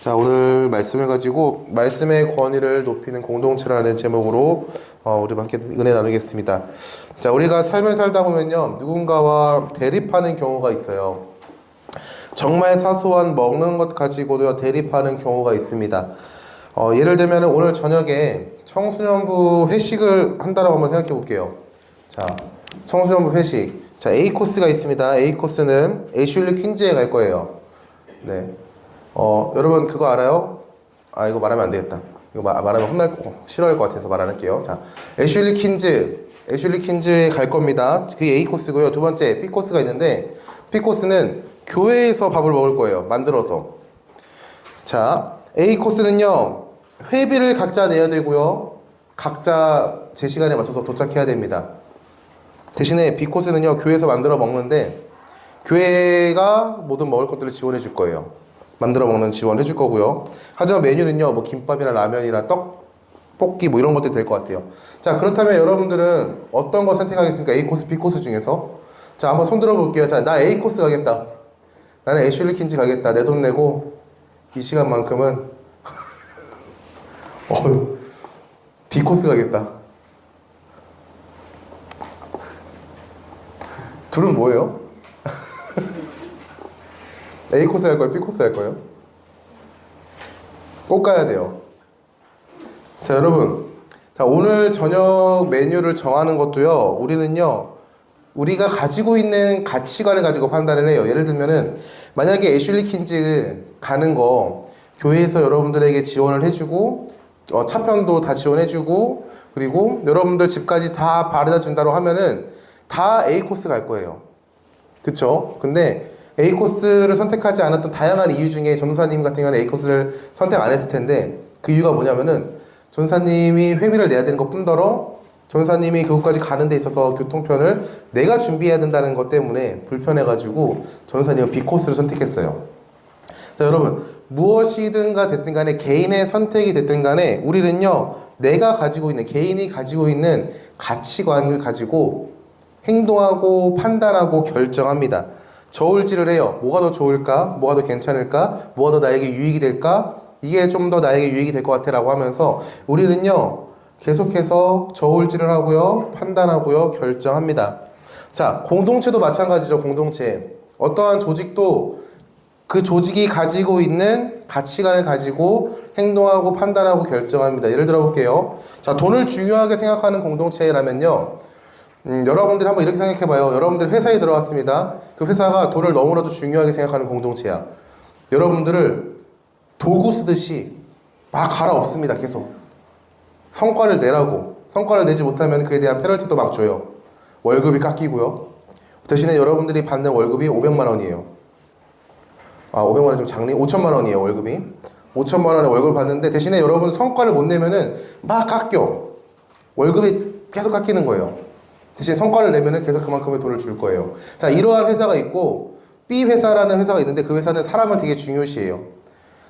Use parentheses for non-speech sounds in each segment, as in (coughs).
자 오늘 말씀을 가지고 말씀의 권위를 높이는 공동체라는 제목으로 어, 우리 함께 은혜 나누겠습니다. 자 우리가 삶을 살다 보면요 누군가와 대립하는 경우가 있어요. 정말 사소한 먹는 것 가지고도 대립하는 경우가 있습니다. 어, 예를 들면 오늘 저녁에 청소년부 회식을 한다고 한번 생각해 볼게요. 자 청소년부 회식. 자 A 코스가 있습니다. A 코스는 애슐리 퀸즈에 갈 거예요. 네. 어, 여러분 그거 알아요? 아 이거 말하면 안 되겠다. 이거 마- 말하면 혼날 거 싫어할 것 같아서 말 안 할게요. 자, 애슐리 킨즈, 애슐리 킨즈에 갈 겁니다. 그게 A 코스고요. 두 번째 B 코스가 있는데 B 코스는 교회에서 밥을 먹을 거예요. 만들어서. 자, A 코스는요 회비를 각자 내야 되고요. 각자 제 시간에 맞춰서 도착해야 됩니다. 대신에 B 코스는요 교회에서 만들어 먹는데 교회가 모든 먹을 것들을 지원해 줄 거예요. 만들어 먹는 지원해 줄 거고요. 하지만 메뉴는요, 뭐 김밥이나 라면이나 떡, 볶기 뭐 이런 것들이 될것 같아요. 자, 그렇다면 여러분들은 어떤 거 선택하겠습니까? A 코스, B 코스 중에서? 자, 한번 손 들어 볼게요. 자, 나 A 코스 가겠다. 나는 애슐리 킨즈 가겠다. 내 돈 내고 이 시간만큼은 (laughs) 어, B 코스 가겠다. 둘은 뭐예요? A 코스 할 거예요? B 코스 할 거예요? 꼭 가야 돼요. 자, 여러분. 자, 오늘 저녁 메뉴를 정하는 것도요, 우리는요, 우리가 가지고 있는 가치관을 가지고 판단을 해요. 예를 들면은, 만약에 애슐리 킨즈 가는 거, 교회에서 여러분들에게 지원을 해주고, 어, 차편도 다 지원해주고, 그리고 여러분들 집까지 다 바래다 준다고 하면은, 다 A 코스 갈 거예요. 그쵸? 근데 A 코스를 선택하지 않았던 다양한 이유 중에 전도사님 같은 경우는 A 코스를 선택 안 했을 텐데 그 이유가 뭐냐면은 전도사님이 회비를 내야 되는 것 뿐더러 전도사님이 그곳까지 가는 데 있어서 교통편을 내가 준비해야 된다는 것 때문에 불편해가지고 전도사님은 B 코스를 선택했어요. 자 여러분 무엇이든가 됐든 간에 개인의 선택이 됐든 간에 우리는요 내가 가지고 있는 개인이 가지고 있는 가치관을 가지고 행동하고 판단하고 결정합니다. 저울질을 해요. 뭐가 더 좋을까? 뭐가 더 괜찮을까? 뭐가 더 나에게 유익이 될까? 이게 좀 더 나에게 유익이 될 것 같아 라고 하면서 우리는요 계속해서 저울질을 하고요 판단하고요 결정합니다. 자 공동체도 마찬가지죠. 공동체 어떠한 조직도 그 조직이 가지고 있는 가치관을 가지고 행동하고 판단하고 결정합니다. 예를 들어 볼게요. 자 돈을 중요하게 생각하는 공동체라면요. 음, 여러분들이 한번 이렇게 생각해봐요. 여러분들 회사에 들어왔습니다. 그 회사가 돈을 너무나도 중요하게 생각하는 공동체야. 여러분들을 도구 쓰듯이 막 갈아엎습니다. 계속. 성과를 내라고. 성과를 내지 못하면 그에 대한 페널티도 막 줘요. 월급이 깎이고요. 대신에 여러분들이 받는 월급이 500만 원이에요. 아, 500만 원이 좀 작네. 5천만 원이에요, 월급이. 5천만 원의 월급을 받는데 대신에 여러분 성과를 못 내면은 막 깎여. 월급이 계속 깎이는 거예요. 대신 성과를 내면은 계속 그만큼의 돈을 줄 거예요. 자, 이러한 회사가 있고 B 회사라는 회사가 있는데 그 회사는 사람을 되게 중요시해요.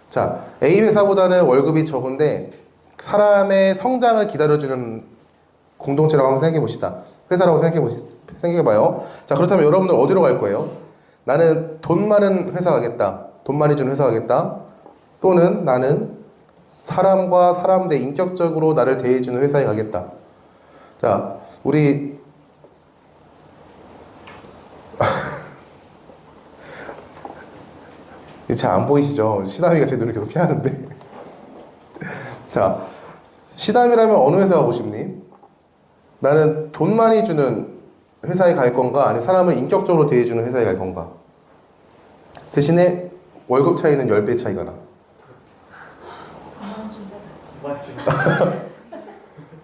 자, A 회사보다는 월급이 적은데 사람의 성장을 기다려주는 공동체라고 한번 생각해 봅시다. 회사라고 생각해 생각해 봐요. 자, 그렇다면 여러분들 어디로 갈 거예요? 나는 돈 많은 회사 가겠다. 돈 많이 주는 회사 가겠다. 또는 나는 사람과 사람 대 인격적으로 나를 대해주는 회사에 가겠다. 자, 우리 잘 안 보이시죠? 시담이가 제 눈을 계속 피하는데. (laughs) 자, 시담이라면 어느 회사 가고 싶니? 나는 돈 많이 주는 회사에 갈 건가? 아니면 사람을 인격적으로 대해주는 회사에 갈 건가? 대신에 월급 차이는 10배 차이가 나. (laughs)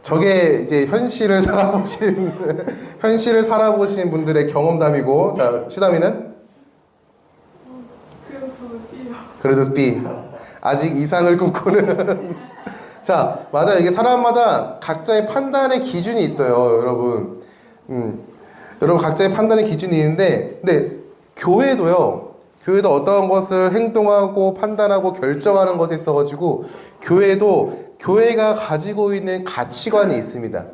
저게 이제 현실을 살아보신 (laughs) 현실을 살아보신 분들의 경험담이고 자 시담이는 그럼 저는 B요. 그래도 B. 아직 이상을 꿈꾸는. (laughs) 자 맞아요. 이게 사람마다 각자의 판단의 기준이 있어요 여러분. 음 여러분 각자의 판단의 기준이 있는데 근데 교회도요 교회도 어떠한 것을 행동하고 판단하고 결정하는 것에 있어가지고 교회도 교회가 가지고 있는 가치관이 있습니다.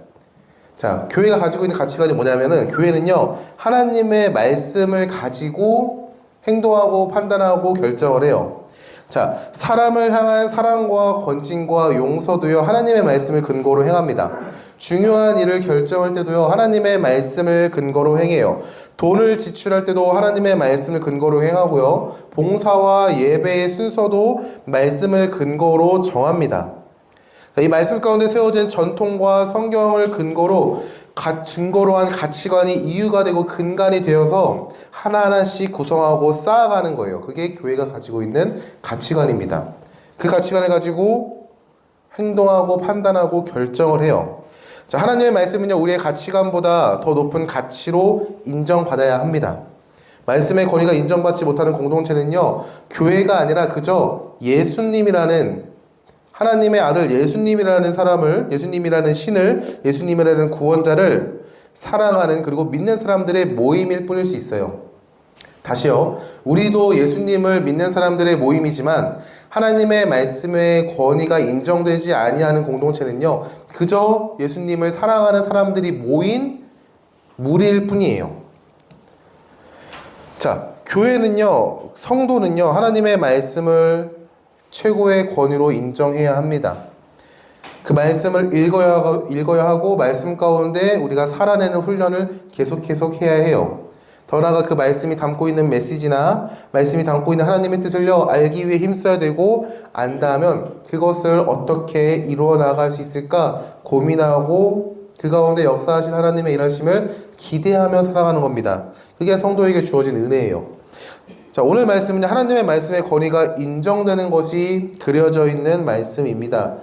자, 교회가 가지고 있는 가치관이 뭐냐면은 교회는요 하나님의 말씀을 가지고 행동하고 판단하고 결정을 해요. 자, 사람을 향한 사랑과 건진과 용서도요, 하나님의 말씀을 근거로 행합니다. 중요한 일을 결정할 때도요, 하나님의 말씀을 근거로 행해요. 돈을 지출할 때도 하나님의 말씀을 근거로 행하고요. 봉사와 예배의 순서도 말씀을 근거로 정합니다. 자, 이 말씀 가운데 세워진 전통과 성경을 근거로 가, 증거로 한 가치관이 이유가 되고 근간이 되어서 하나하나씩 구성하고 쌓아가는 거예요. 그게 교회가 가지고 있는 가치관입니다. 그 가치관을 가지고 행동하고 판단하고 결정을 해요. 자, 하나님의 말씀은요, 우리의 가치관보다 더 높은 가치로 인정받아야 합니다. 말씀의 권위가 인정받지 못하는 공동체는요, 교회가 아니라 그저 예수님이라는 하나님의 아들 예수님이라는 사람을, 예수님이라는 신을, 예수님이라는 구원자를 사랑하는 그리고 믿는 사람들의 모임일 뿐일 수 있어요. 다시요. 우리도 예수님을 믿는 사람들의 모임이지만 하나님의 말씀의 권위가 인정되지 아니하는 공동체는요. 그저 예수님을 사랑하는 사람들이 모인 무리일 뿐이에요. 자, 교회는요. 성도는요. 하나님의 말씀을 최고의 권위로 인정해야 합니다. 그 말씀을 읽어야 읽어야 하고 말씀 가운데 우리가 살아내는 훈련을 계속 계속 해야 해요. 더 나아가 그 말씀이 담고 있는 메시지나 말씀이 담고 있는 하나님의 뜻을요 알기 위해 힘써야 되고 안다면 그것을 어떻게 이루어 나갈 수 있을까 고민하고 그 가운데 역사하신 하나님의 일하심을 기대하며 살아가는 겁니다. 그게 성도에게 주어진 은혜예요. 자, 오늘 말씀은 하나님의 말씀의 권위가 인정되는 것이 그려져 있는 말씀입니다.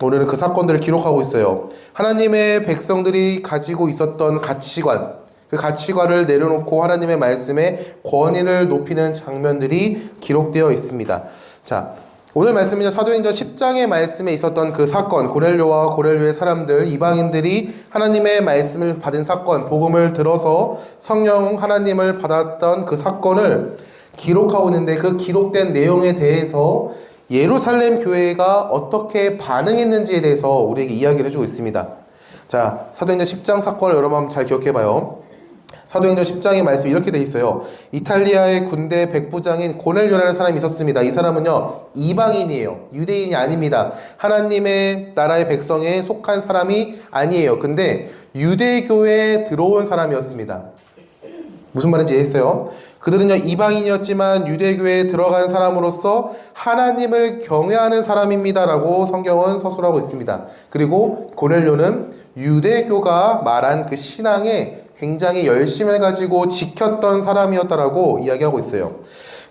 오늘은 그 사건들을 기록하고 있어요. 하나님의 백성들이 가지고 있었던 가치관, 그 가치관을 내려놓고 하나님의 말씀에 권위를 높이는 장면들이 기록되어 있습니다. 자, 오늘 말씀은요, 사도행전 10장의 말씀에 있었던 그 사건, 고넬료와 고넬료의 사람들, 이방인들이 하나님의 말씀을 받은 사건, 복음을 들어서 성령 하나님을 받았던 그 사건을 기록하고 있는데 그 기록된 내용에 대해서 예루살렘 교회가 어떻게 반응했는지에 대해서 우리에게 이야기를 해주고 있습니다. 자, 사도행전 10장 사건을 여러분 한번 잘 기억해 봐요. 사도행전 10장의 말씀 이렇게 돼 있어요. 이탈리아의 군대 백부장인 고넬료라는 사람이 있었습니다. 이 사람은요 이방인이에요. 유대인이 아닙니다. 하나님의 나라의 백성에 속한 사람이 아니에요. 근데 유대교회에 들어온 사람이었습니다. 무슨 말인지 이해했어요? 그들은요 이방인이었지만 유대교회에 들어간 사람으로서 하나님을 경외하는 사람입니다라고 성경은 서술하고 있습니다. 그리고 고넬료는 유대교가 말한 그 신앙에 굉장히 열심을 가지고 지켰던 사람이었다라고 이야기하고 있어요.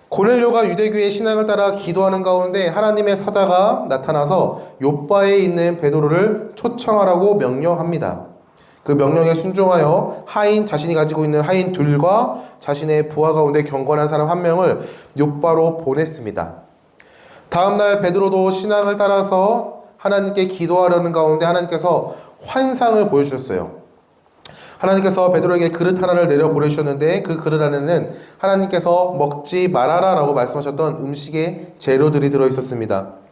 고넬료가 유대교의 신앙을 따라 기도하는 가운데 하나님의 사자가 나타나서 요바에 있는 베드로를 초청하라고 명령합니다. 그 명령에 순종하여 하인 자신이 가지고 있는 하인 둘과 자신의 부하 가운데 경건한 사람 한 명을 요바로 보냈습니다. 다음 날 베드로도 신앙을 따라서 하나님께 기도하려는 가운데 하나님께서 환상을 보여주셨어요. 하나님께서 베드로에게 그릇 하나를 내려 보내주셨는데 그 그릇 안에는 하나님께서 먹지 말아라 라고 말씀하셨던 음식의 재료들이 들어 있었습니다.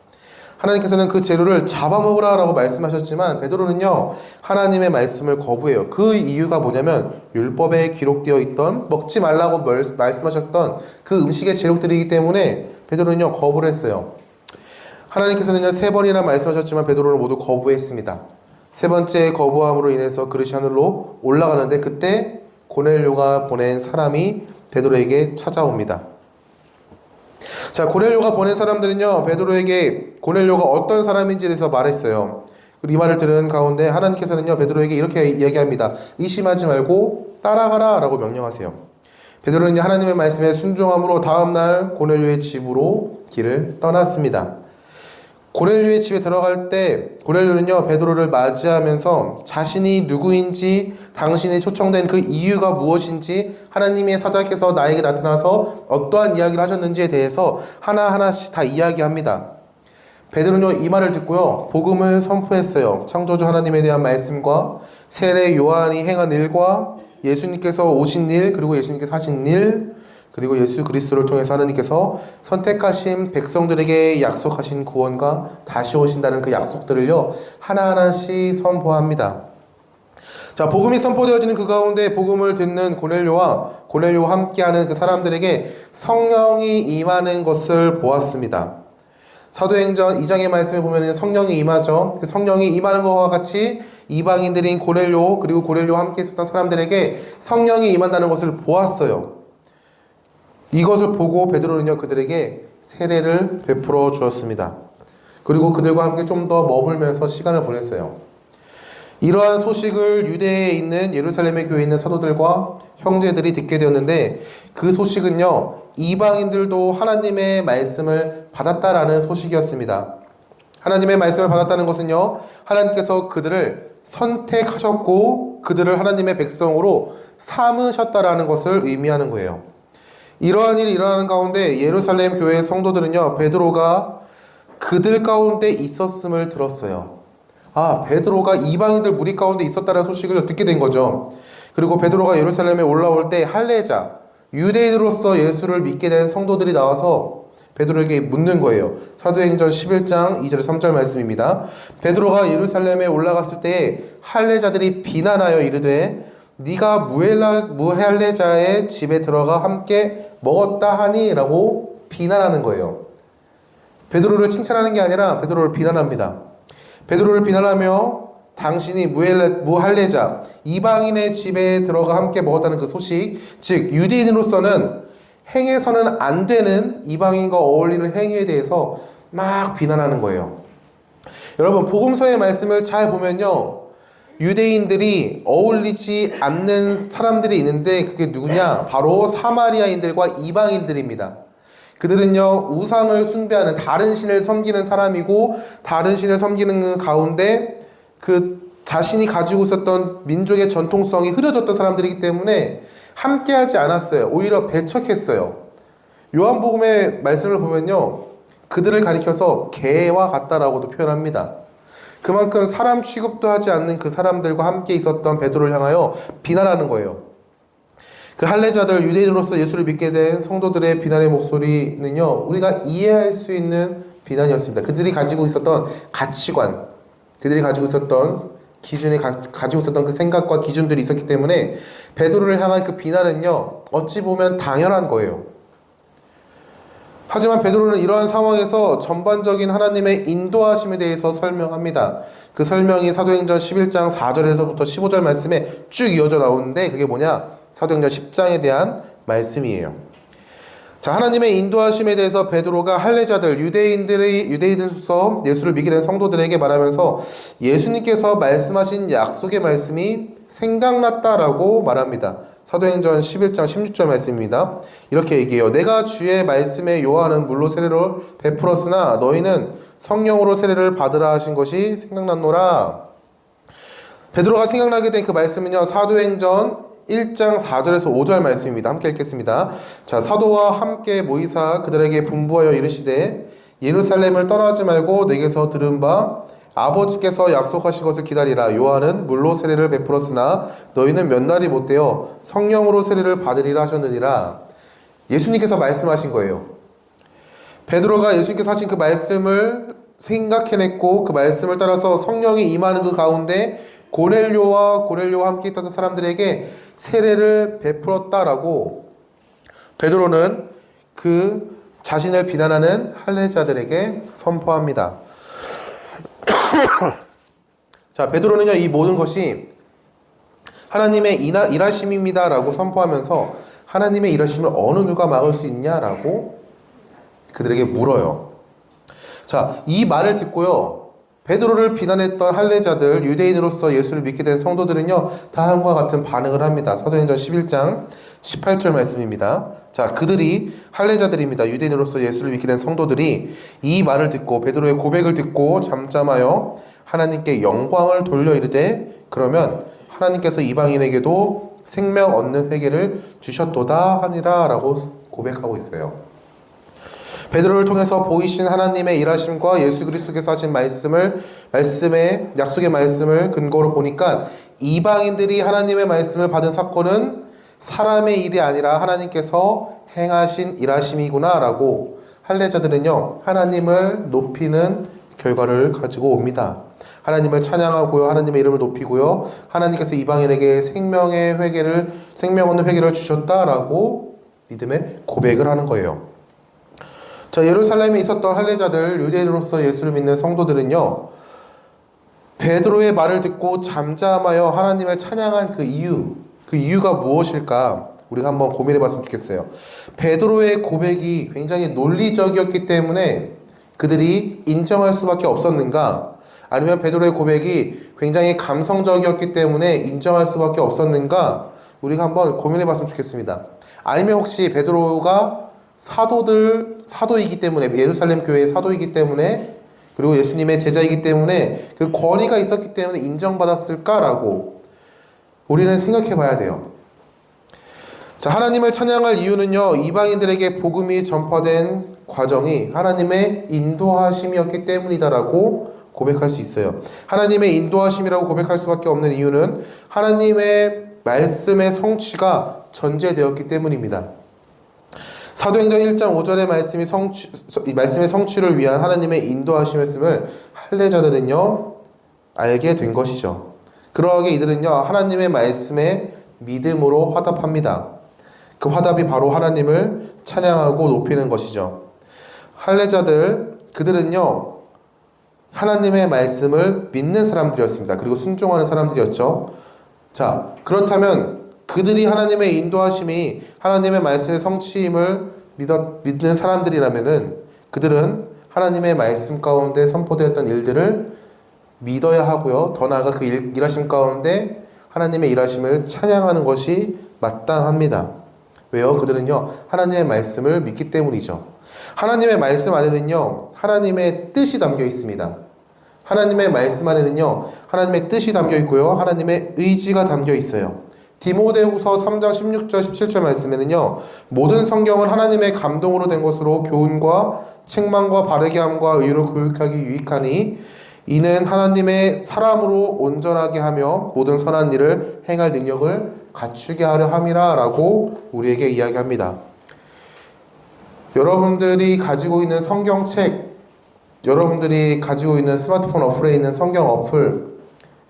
하나님께서는 그 재료를 잡아먹으라라고 말씀하셨지만 베드로는요 하나님의 말씀을 거부해요. 그 이유가 뭐냐면 율법에 기록되어 있던 먹지 말라고 말씀하셨던 그 음식의 재료들이기 때문에 베드로는요 거부를 했어요. 하나님께서는요 세 번이나 말씀하셨지만 베드로는 모두 거부했습니다. 세 번째 거부함으로 인해서 그릇이 하늘로 올라가는데 그때 고넬료가 보낸 사람이 베드로에게 찾아옵니다. 자, 고넬료가 보낸 사람들은요, 베드로에게 고넬료가 어떤 사람인지에 대해서 말했어요. 이 말을 들은 가운데 하나님께서는요, 베드로에게 이렇게 이야기합니다. 의심하지 말고 따라가라 라고 명령하세요. 베드로는 하나님의 말씀에 순종함으로 다음날 고넬료의 집으로 길을 떠났습니다. 고넬료의 집에 들어갈 때 고넬료는요 베드로를 맞이하면서 자신이 누구인지 당신이 초청된 그 이유가 무엇인지 하나님의 사자께서 나에게 나타나서 어떠한 이야기를 하셨는지에 대해서 하나하나씩 다 이야기합니다. 베드로는요 이 말을 듣고요 복음을 선포했어요. 창조주 하나님에 대한 말씀과 세례 요한이 행한 일과 예수님께서 오신 일 그리고 예수님께서 하신 일 그리고 예수 그리스도를 통해서 하나님께서 선택하신 백성들에게 약속하신 구원과 다시 오신다는 그 약속들을요 하나하나씩 선포합니다. 자, 복음이 선포되어지는 그 가운데 복음을 듣는 고넬료와 고넬료와 함께하는 그 사람들에게 성령이 임하는 것을 보았습니다. 사도행전 2장의 말씀에 보면 성령이 임하죠. 그 성령이 임하는 것과 같이 이방인들인 고넬료 그리고 고넬료와 함께 있었던 사람들에게 성령이 임한다는 것을 보았어요. 이것을 보고 베드로는요 그들에게 세례를 베풀어 주었습니다. 그리고 그들과 함께 좀 더 머물면서 시간을 보냈어요. 이러한 소식을 유대에 있는 예루살렘의 교회에 있는 사도들과 형제들이 듣게 되었는데 그 소식은요 이방인들도 하나님의 말씀을 받았다라는 소식이었습니다. 하나님의 말씀을 받았다는 것은요 하나님께서 그들을 선택하셨고 그들을 하나님의 백성으로 삼으셨다라는 것을 의미하는 거예요. 이러한 일이 일어나는 가운데 예루살렘 교회의 성도들은요 베드로가 그들 가운데 있었음을 들었어요. 아, 베드로가 이방인들 무리 가운데 있었다는 소식을 듣게 된 거죠. 그리고 베드로가 예루살렘에 올라올 때 할례자, 유대인으로서 예수를 믿게 된 성도들이 나와서 베드로에게 묻는 거예요. 사도행전 11장 2절 3절 말씀입니다. 베드로가 예루살렘에 올라갔을 때 할례자들이 비난하여 이르되 네가 무할례자의 집에 들어가 함께 먹었다 하니라고 비난하는 거예요. 베드로를 칭찬하는 게 아니라 베드로를 비난합니다. 베드로를 비난하며 당신이 무할례자 이방인의 집에 들어가 함께 먹었다는 그 소식, 즉 유대인으로서는 행해서는 안 되는 이방인과 어울리는 행위에 대해서 막 비난하는 거예요. 여러분 복음서의 말씀을 잘 보면요. 유대인들이 어울리지 않는 사람들이 있는데 그게 누구냐? 바로 사마리아인들과 이방인들입니다. 그들은요, 우상을 숭배하는 다른 신을 섬기는 사람이고, 다른 신을 섬기는 그 가운데 그 자신이 가지고 있었던 민족의 전통성이 흐려졌던 사람들이기 때문에 함께하지 않았어요. 오히려 배척했어요. 요한복음의 말씀을 보면요, 그들을 가리켜서 개와 같다라고도 표현합니다. 그만큼 사람 취급도 하지 않는 그 사람들과 함께 있었던 베드로를 향하여 비난하는 거예요. 그 할례자들 유대인으로서 예수를 믿게 된 성도들의 비난의 목소리는요 우리가 이해할 수 있는 비난이었습니다. 그들이 가지고 있었던 가치관, 그들이 가지고 있었던 기준에 가, 가지고 있었던 그 생각과 기준들이 있었기 때문에 베드로를 향한 그 비난은요 어찌 보면 당연한 거예요. 하지만 베드로는 이러한 상황에서 전반적인 하나님의 인도하심에 대해서 설명합니다. 그 설명이 사도행전 11장 4절에서부터 15절 말씀에 쭉 이어져 나오는데 그게 뭐냐? 사도행전 10장에 대한 말씀이에요. 자, 하나님의 인도하심에 대해서 베드로가 할례자들, 유대인들의 유대인들로서 예수를 믿게 된 성도들에게 말하면서 예수님께서 말씀하신 약속의 말씀이 생각났다라고 말합니다. 사도행전 11장 16절 말씀입니다. 이렇게 얘기해요. 내가 주의 말씀에 요하는 물로 세례를 베풀었으나 너희는 성령으로 세례를 받으라 하신 것이 생각났노라. 베드로가 생각나게 된 그 말씀은요. 사도행전 1장 4절에서 5절 말씀입니다. 함께 읽겠습니다. 자, 사도와 함께 모이사 그들에게 분부하여 이르시되 예루살렘을 떠나지 말고 내게서 들은 바 아버지께서 약속하신 것을 기다리라. 요한은 물로 세례를 베풀었으나 너희는 몇 날이 못 되어 성령으로 세례를 받으리라 하셨느니라. 예수님께서 말씀하신 거예요. 베드로가 예수님께서 하신 그 말씀을 생각해냈고 그 말씀을 따라서 성령이 임하는 그 가운데 고넬료와 고넬료와 함께 있던 사람들에게 세례를 베풀었다라고 베드로는 그 자신을 비난하는 할례자들에게 선포합니다. (coughs) 자, 베드로는요, 이 모든 것이 하나님의 일하, 일하심입니다 라고 선포하면서 하나님의 일하심을 어느 누가 막을 수 있냐라고 그들에게 물어요. 자, 이 말을 듣고요, 베드로를 비난했던 할례자들, 유대인으로서 예수를 믿게 된 성도들은요, 다음과 같은 반응을 합니다. 사도행전 11장 18절 말씀입니다. 자, 그들이 할례자들입니다. 유대인으로서 예수를 믿게 된 성도들이 이 말을 듣고 베드로의 고백을 듣고 잠잠하여 하나님께 영광을 돌려 이르되 그러면 하나님께서 이방인에게도 생명 얻는 회개를 주셨도다 하니라라고 고백하고 있어요. 베드로를 통해서 보이신 하나님의 일하심과 예수 그리스도께서 하신 말씀을 말씀의 약속의 말씀을 근거로 보니까 이방인들이 하나님의 말씀을 받은 사건은 사람의 일이 아니라 하나님께서 행하신 일하심이구나라고 할례자들은요 하나님을 높이는 결과를 가지고 옵니다. 하나님을 찬양하고요 하나님의 이름을 높이고요 하나님께서 이방인에게 생명의 회개를 생명 얻는 회개를 주셨다라고 믿음의 고백을 하는 거예요. 자, 예루살렘에 있었던 할례자들, 유대인으로서 예수를 믿는 성도들은요, 베드로의 말을 듣고 잠잠하여 하나님을 찬양한 그 이유, 그 이유가 무엇일까? 우리가 한번 고민해 봤으면 좋겠어요. 베드로의 고백이 굉장히 논리적이었기 때문에 그들이 인정할 수밖에 없었는가? 아니면 베드로의 고백이 굉장히 감성적이었기 때문에 인정할 수밖에 없었는가? 우리가 한번 고민해 봤으면 좋겠습니다. 아니면 혹시 베드로가 사도들 사도이기 때문에 예루살렘 교회의 사도이기 때문에 그리고 예수님의 제자이기 때문에 그 권위가 있었기 때문에 인정받았을까라고 우리는 생각해 봐야 돼요. 자, 하나님을 찬양할 이유는요, 이방인들에게 복음이 전파된 과정이 하나님의 인도하심이었기 때문이다라고 고백할 수 있어요. 하나님의 인도하심이라고 고백할 수밖에 없는 이유는 하나님의 말씀의 성취가 전제되었기 때문입니다. 사도행전 1장 5절의 말씀이 성취, 이 말씀의 성취를 위한 하나님의 인도하심이었음을 할례자들은요 알게 된 것이죠. 그러하게 이들은요 하나님의 말씀에 믿음으로 화답합니다. 그 화답이 바로 하나님을 찬양하고 높이는 것이죠. 할례자들 그들은요 하나님의 말씀을 믿는 사람들이었습니다. 그리고 순종하는 사람들이었죠. 자 그렇다면 그들이 하나님의 인도하심이 하나님의 말씀의 성취임을 믿어, 믿는 사람들이라면은 그들은 하나님의 말씀 가운데 선포되었던 일들을 믿어야 하고요. 더 나아가 그 일, 일하심 가운데 하나님의 일하심을 찬양하는 것이 마땅합니다. 왜요? 그들은요, 하나님의 말씀을 믿기 때문이죠. 하나님의 말씀 안에는요, 하나님의 뜻이 담겨 있습니다. 하나님의 말씀 안에는요, 하나님의 뜻이 담겨 있고요, 하나님의 의지가 담겨 있어요. 디모데후서 3장 16절 17절 말씀에는요. 모든 성경은 하나님의 감동으로 된 것으로 교훈과 책망과 바르게 함과 의로 교육하기 유익하니 이는 하나님의 사람으로 온전하게 하며 모든 선한 일을 행할 능력을 갖추게 하려 함이라라고 우리에게 이야기합니다. 여러분들이 가지고 있는 성경책, 여러분들이 가지고 있는 스마트폰 어플에 있는 성경 어플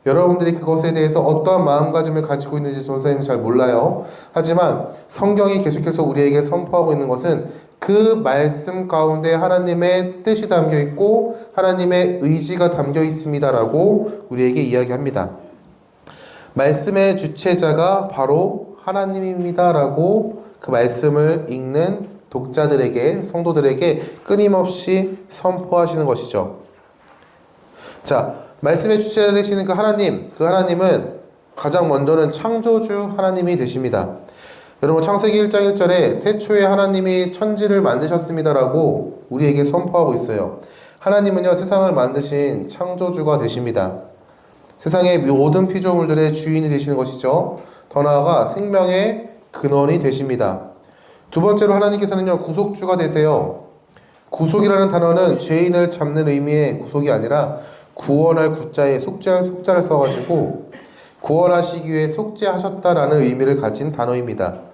여러분들이 그것에 대해서 어떠한 마음가짐을 가지고 있는지 전사님은 잘 몰라요. 하지만 성경이 계속해서 우리에게 선포하고 있는 것은 그 말씀 가운데 하나님의 뜻이 담겨 있고 하나님의 의지가 담겨 있습니다라고 우리에게 이야기합니다. 말씀의 주체자가 바로 하나님입니다라고 그 말씀을 읽는 독자들에게 성도들에게 끊임없이 선포하시는 것이죠. 자, 말씀의 주체자 되시는 그 하나님, 그 하나님은 가장 먼저는 창조주 하나님이 되십니다. 여러분 창세기 1장 1절에 태초에 하나님이 천지를 만드셨습니다라고 우리에게 선포하고 있어요. 하나님은요 세상을 만드신 창조주가 되십니다. 세상의 모든 피조물들의 주인이 되시는 것이죠. 더 나아가 생명의 근원이 되십니다. 두 번째로 하나님께서는요 구속주가 되세요. 구속이라는 단어는 죄인을 잡는 의미의 구속이 아니라 구원할 구자에 속죄할 속자를 써가지고 구원하시기 위해 속죄하셨다라는 의미를 가진 단어입니다.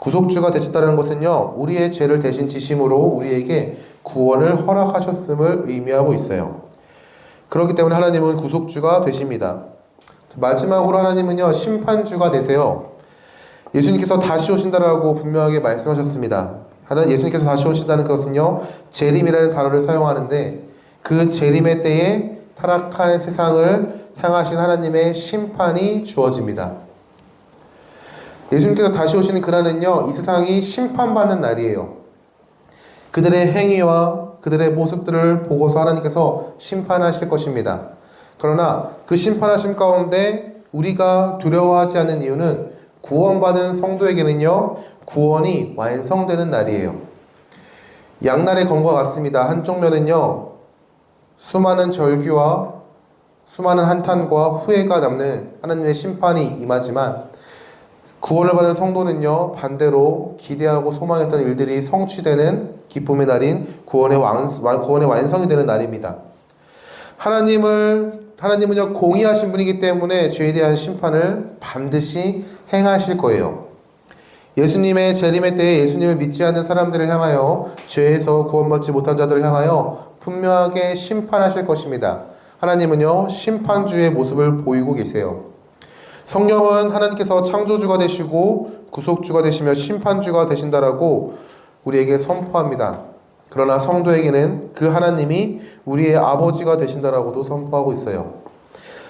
구속주가 되셨다는 것은요, 우리의 죄를 대신 지심으로 우리에게 구원을 허락하셨음을 의미하고 있어요. 그렇기 때문에 하나님은 구속주가 되십니다. 마지막으로 하나님은요, 심판주가 되세요. 예수님께서 다시 오신다라고 분명하게 말씀하셨습니다. 예수님께서 다시 오신다는 것은요, 재림이라는 단어를 사용하는데 그 재림의 때에 타락한 세상을 향하신 하나님의 심판이 주어집니다. 예수님께서 다시 오시는 그날은요, 이 세상이 심판받는 날이에요. 그들의 행위와 그들의 모습들을 보고서 하나님께서 심판하실 것입니다. 그러나 그 심판하심 가운데 우리가 두려워하지 않는 이유는 구원받은 성도에게는요, 구원이 완성되는 날이에요. 양날의 검과 같습니다. 한쪽 면은요, 수많은 절규와 수많은 한탄과 후회가 남는 하나님의 심판이 임하지만 구원을 받은 성도는요 반대로 기대하고 소망했던 일들이 성취되는 기쁨의 날인 구원의 완 구원의 완성이 되는 날입니다. 하나님을 하나님은요 공의하신 분이기 때문에 죄에 대한 심판을 반드시 행하실 거예요. 예수님의 재림의 때에 예수님을 믿지 않는 사람들을 향하여 죄에서 구원받지 못한 자들을 향하여 분명하게 심판하실 것입니다. 하나님은요, 심판주의 모습을 보이고 계세요. 성령은 하나님께서 창조주가 되시고 구속주가 되시며 심판주가 되신다라고 우리에게 선포합니다. 그러나 성도에게는 그 하나님이 우리의 아버지가 되신다라고도 선포하고 있어요.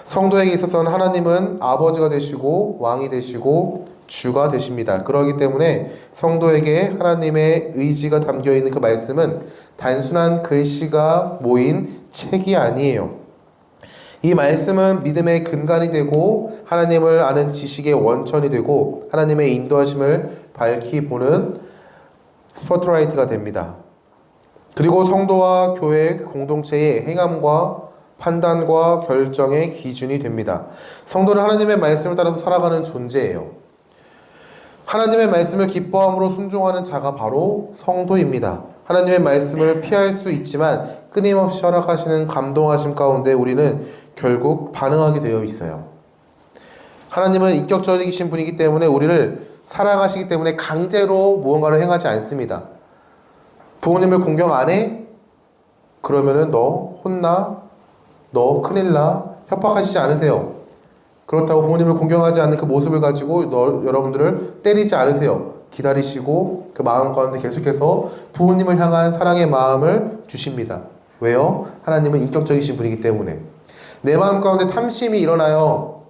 성도에게 있어서는 하나님은 아버지가 되시고 왕이 되시고 주가 되십니다. 그러기 때문에 성도에게 하나님의 의지가 담겨 있는 그 말씀은 단순한 글씨가 모인 책이 아니에요. 이 말씀은 믿음의 근간이 되고 하나님을 아는 지식의 원천이 되고 하나님의 인도하심을 밝히 보는 스포트라이트가 됩니다. 그리고 성도와 교회 공동체의 행함과 판단과 결정의 기준이 됩니다. 성도는 하나님의 말씀을 따라서 살아가는 존재예요. 하나님의 말씀을 기뻐함으로 순종하는 자가 바로 성도입니다. 하나님의 말씀을 피할 수 있지만 끊임없이 허락하시는 감동하심 가운데 우리는 결국 반응하게 되어 있어요. 하나님은 인격적이신 분이기 때문에 우리를 사랑하시기 때문에 강제로 무언가를 행하지 않습니다. 부모님을 공경 안 해? 그러면은 너 혼나? 너 큰일 나? 협박하시지 않으세요. 그렇다고 부모님을 공경하지 않는 그 모습을 가지고 너, 여러분들을 때리지 않으세요. 기다리시고 그 마음 가운데 계속해서 부모님을 향한 사랑의 마음을 주십니다. 왜요? 하나님은 인격적이신 분이기 때문에. 내 마음 가운데 탐심이 일어나요.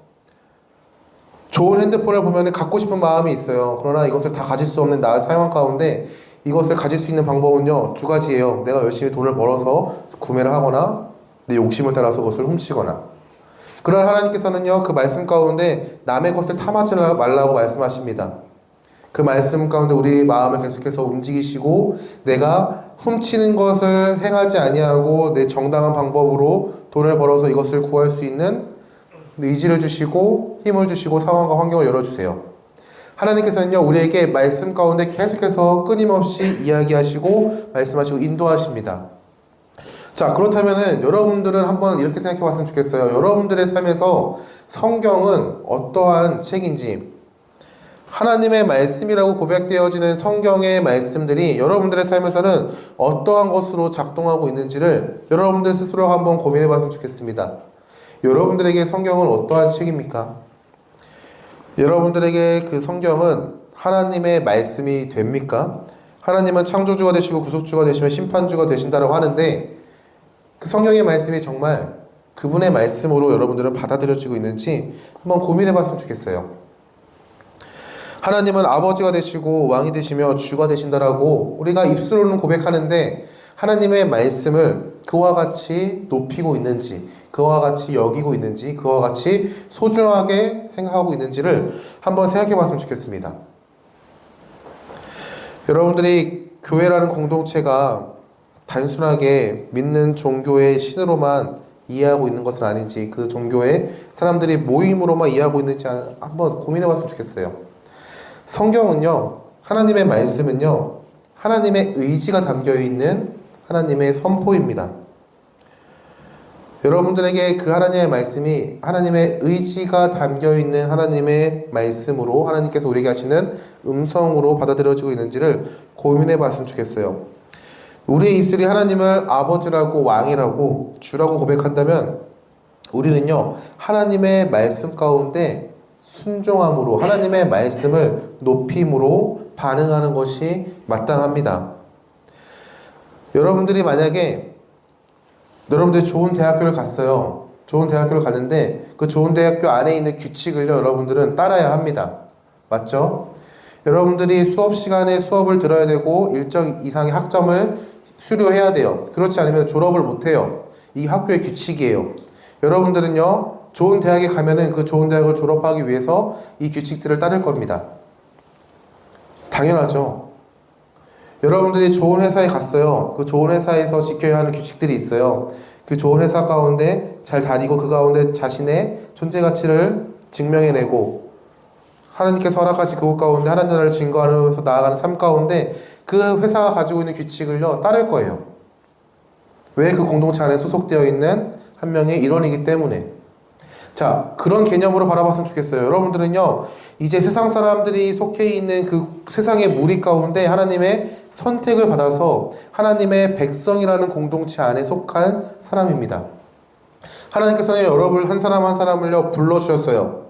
좋은 핸드폰을 보면 갖고 싶은 마음이 있어요. 그러나 이것을 다 가질 수 없는 나의 사용한 가운데 이것을 가질 수 있는 방법은요, 두 가지예요. 내가 열심히 돈을 벌어서 구매를 하거나 내 욕심을 따라서 그것을 훔치거나. 그러나 하나님께서는요, 그 말씀 가운데 남의 것을 탐하지 말라고 말씀하십니다. 그 말씀 가운데 우리 마음을 계속해서 움직이시고 내가 훔치는 것을 행하지 아니하고 내 정당한 방법으로 돈을 벌어서 이것을 구할 수 있는 의지를 주시고 힘을 주시고 상황과 환경을 열어주세요. 하나님께서는요 우리에게 말씀 가운데 계속해서 끊임없이 이야기하시고 말씀하시고 인도하십니다. 자 그렇다면은 여러분들은 한번 이렇게 생각해 봤으면 좋겠어요. 여러분들의 삶에서 성경은 어떠한 책인지 하나님의 말씀이라고 고백되어지는 성경의 말씀들이 여러분들의 삶에서는 어떠한 것으로 작동하고 있는지를 여러분들 스스로 한번 고민해 봤으면 좋겠습니다. 여러분들에게 성경은 어떠한 책입니까? 여러분들에게 그 성경은 하나님의 말씀이 됩니까? 하나님은 창조주가 되시고 구속주가 되시며 심판주가 되신다고 하는데 그 성경의 말씀이 정말 그분의 말씀으로 여러분들은 받아들여지고 있는지 한번 고민해 봤으면 좋겠어요. 하나님은 아버지가 되시고 왕이 되시며 주가 되신다라고 우리가 입술로는 고백하는데 하나님의 말씀을 그와 같이 높이고 있는지 그와 같이 여기고 있는지 그와 같이 소중하게 생각하고 있는지를 한번 생각해 봤으면 좋겠습니다. 여러분들이 교회라는 공동체가 단순하게 믿는 종교의 신으로만 이해하고 있는 것은 아닌지 그 종교의 사람들이 모임으로만 이해하고 있는지 한번 고민해 봤으면 좋겠어요. 성경은요, 하나님의 말씀은요, 하나님의 의지가 담겨 있는 하나님의 선포입니다. 여러분들에게 그 하나님의 말씀이 하나님의 의지가 담겨 있는 하나님의 말씀으로 하나님께서 우리에게 하시는 음성으로 받아들여지고 있는지를 고민해 봤으면 좋겠어요. 우리의 입술이 하나님을 아버지라고 왕이라고 주라고 고백한다면 우리는요, 하나님의 말씀 가운데 순종함으로 하나님의 말씀을 높임으로 반응하는 것이 마땅합니다. 여러분들이 만약에 여러분들이 좋은 대학교를 갔어요. 좋은 대학교를 갔는데 그 좋은 대학교 안에 있는 규칙을요, 여러분들은 따라야 합니다. 맞죠? 여러분들이 수업 시간에 수업을 들어야 되고 일정 이상의 학점을 수료해야 돼요. 그렇지 않으면 졸업을 못 해요. 이 학교의 규칙이에요. 여러분들은요, 좋은 대학에 가면은 그 좋은 대학을 졸업하기 위해서 이 규칙들을 따를 겁니다. 당연하죠. 여러분들이 좋은 회사에 갔어요. 그 좋은 회사에서 지켜야 하는 규칙들이 있어요. 그 좋은 회사 가운데 잘 다니고 그 가운데 자신의 존재 가치를 증명해내고 하나님께서 허락하신 그곳 가운데 하나님 나라를 증거하면서 나아가는 삶 가운데 그 회사가 가지고 있는 규칙을요 따를 거예요. 왜 그 공동체 안에 소속되어 있는 한 명의 일원이기 때문에. 자 그런 개념으로 바라봤으면 좋겠어요. 여러분들은요 이제 세상 사람들이 속해 있는 그 세상의 무리 가운데 하나님의 선택을 받아서 하나님의 백성이라는 공동체 안에 속한 사람입니다. 하나님께서는 여러분 한 사람 한 사람을요 불러주셨어요.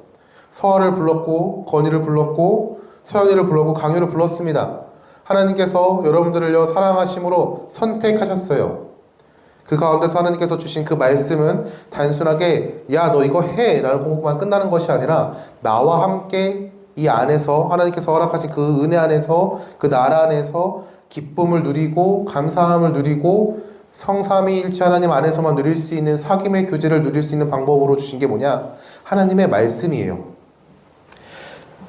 서아를 불렀고 건이를 불렀고 서연이를 불렀고 강유를 불렀습니다. 하나님께서 여러분들을요 사랑하심으로 선택하셨어요. 그 가운데서 하나님께서 주신 그 말씀은 단순하게 야 너 이거 해 라고만 끝나는 것이 아니라 나와 함께 이 안에서 하나님께서 허락하신 그 은혜 안에서 그 나라 안에서 기쁨을 누리고 감사함을 누리고 성삼위일체 하나님 안에서만 누릴 수 있는 사귐의 교제를 누릴 수 있는 방법으로 주신 게 뭐냐? 하나님의 말씀이에요.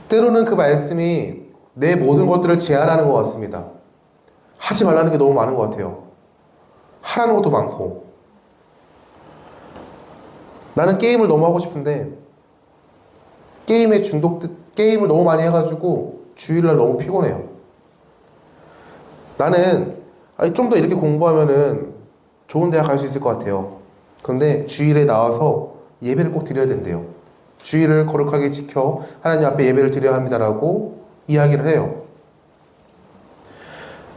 때로는 그 말씀이 내 모든 것들을 제한하는 것 같습니다. 하지 말라는 게 너무 많은 것 같아요. 하라는 것도 많고. 나는 게임을 너무 하고 싶은데, 게임에 중독, 게임을 너무 많이 해가지고, 주일날 너무 피곤해요. 나는 좀 더 이렇게 공부하면은 좋은 대학 갈 수 있을 것 같아요. 그런데 주일에 나와서 예배를 꼭 드려야 된대요. 주일을 거룩하게 지켜 하나님 앞에 예배를 드려야 합니다라고 이야기를 해요.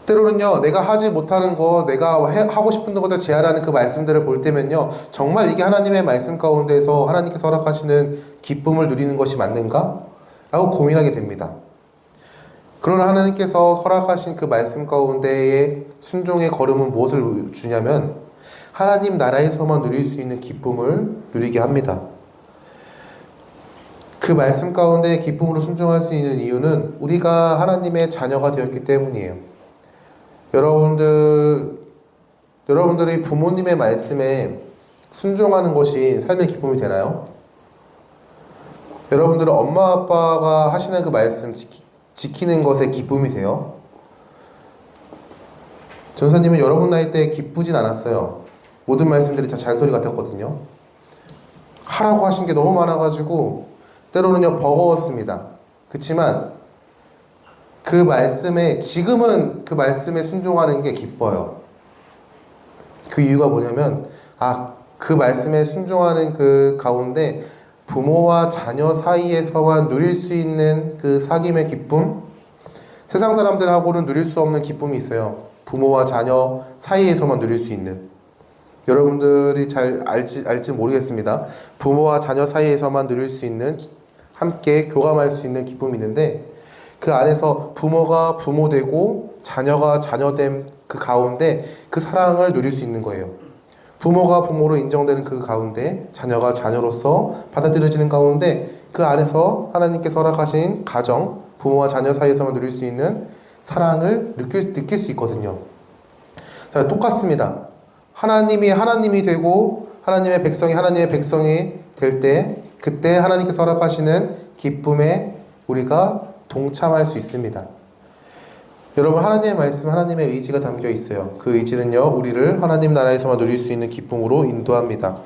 때로는요, 내가 하지 못하는 거, 내가 해- 하고 싶은 것들 제한하는 그 말씀들을 볼 때면요, 정말 이게 하나님의 말씀 가운데서 하나님께서 허락하시는 기쁨을 누리는 것이 맞는가? 라고 고민하게 됩니다. 그러나 하나님께서 허락하신 그 말씀 가운데의 순종의 걸음은 무엇을 주냐면, 하나님 나라에서만 누릴 수 있는 기쁨을 누리게 합니다. 그 말씀 가운데 기쁨으로 순종할 수 있는 이유는 우리가 하나님의 자녀가 되었기 때문이에요. 여러분들, 여러분들이 부모님의 말씀에 순종하는 것이 삶의 기쁨이 되나요? 여러분들은 엄마 아빠가 하시는 그 말씀 지키, 지키 는 것에 기쁨이 돼요? 전사님은 여러분 나이 때 기쁘진 않았어요. 모든 말씀들이 다 잔소리 같았거든요. 하라고 하신 게 너무 많아가지고 때로는요 버거웠습니다. 그렇지만 그 말씀에 지금은 그 말씀에 순종하는 게 기뻐요. 그 이유가 뭐냐면 아 그 말씀에 순종하는 그 가운데 부모와 자녀 사이에서만 누릴 수 있는 그 사귐의 기쁨 세상 사람들하고는 누릴 수 없는 기쁨이 있어요. 부모와 자녀 사이에서만 누릴 수 있는 여러분들이 잘 알지 알지 모르겠습니다. 부모와 자녀 사이에서만 누릴 수 있는 함께 교감할 수 있는 기쁨이 있는데 그 안에서 부모가 부모 되고 자녀가 자녀 됨 그 가운데 그 사랑을 누릴 수 있는 거예요. 부모가 부모로 인정되는 그 가운데 자녀가 자녀로서 받아들여지는 가운데 그 안에서 하나님께서 허락하신 가정 부모와 자녀 사이에서만 누릴 수 있는 사랑을 느낄, 느낄 수 있거든요. 자, 똑같습니다. 하나님이 하나님이 되고 하나님의 백성이 하나님의 백성이 될 때 그때 하나님께서 허락하시는 기쁨에 우리가 동참할 수 있습니다. 여러분 하나님의 말씀 하나님의 의지가 담겨 있어요. 그 의지는요 우리를 하나님 나라에서만 누릴 수 있는 기쁨으로 인도합니다.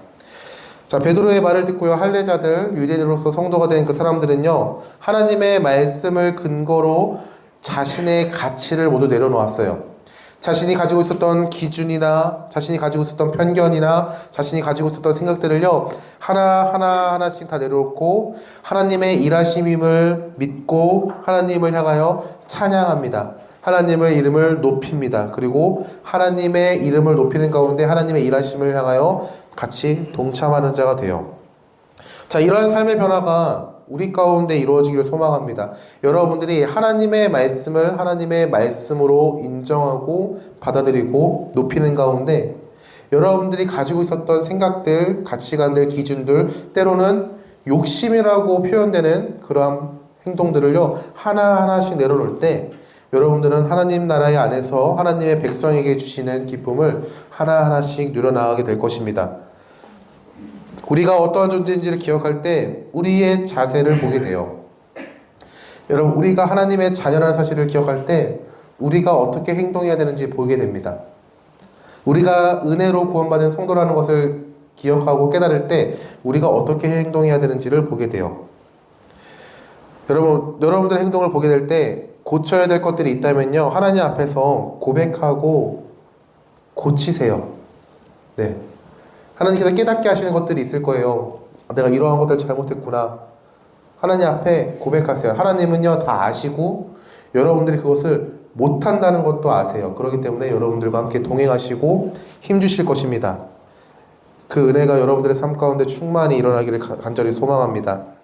자 베드로의 말을 듣고요 할례자들 유대인으로서 성도가 된 그 사람들은요 하나님의 말씀을 근거로 자신의 가치를 모두 내려놓았어요. 자신이 가지고 있었던 기준이나 자신이 가지고 있었던 편견이나 자신이 가지고 있었던 생각들을요 하나 하나 하나씩 다 내려놓고 하나님의 일하심임을 믿고 하나님을 향하여 찬양합니다. 하나님의 이름을 높입니다. 그리고 하나님의 이름을 높이는 가운데 하나님의 일하심을 향하여 같이 동참하는 자가 돼요. 자, 이러한 삶의 변화가 우리 가운데 이루어지기를 소망합니다. 여러분들이 하나님의 말씀을 하나님의 말씀으로 인정하고 받아들이고 높이는 가운데 여러분들이 가지고 있었던 생각들, 가치관들, 기준들, 때로는 욕심이라고 표현되는 그러한 행동들을요, 하나하나씩 내려놓을 때 여러분들은 하나님 나라의 안에서 하나님의 백성에게 주시는 기쁨을 하나하나씩 누려나가게 될 것입니다. 우리가 어떠한 존재인지를 기억할 때 우리의 자세를 보게 돼요. 여러분, 우리가 하나님의 자녀라는 사실을 기억할 때 우리가 어떻게 행동해야 되는지 보게 됩니다. 우리가 은혜로 구원받은 성도라는 것을 기억하고 깨달을 때 우리가 어떻게 행동해야 되는지를 보게 돼요. 여러분, 여러분들의 행동을 보게 될 때 고쳐야 될 것들이 있다면요. 하나님 앞에서 고백하고 고치세요. 네. 하나님께서 깨닫게 하시는 것들이 있을 거예요. 아, 내가 이러한 것들 잘못했구나. 하나님 앞에 고백하세요. 하나님은요, 다 아시고, 여러분들이 그것을 못한다는 것도 아세요. 그렇기 때문에 여러분들과 함께 동행하시고 힘주실 것입니다. 그 은혜가 여러분들의 삶 가운데 충만히 일어나기를 간절히 소망합니다.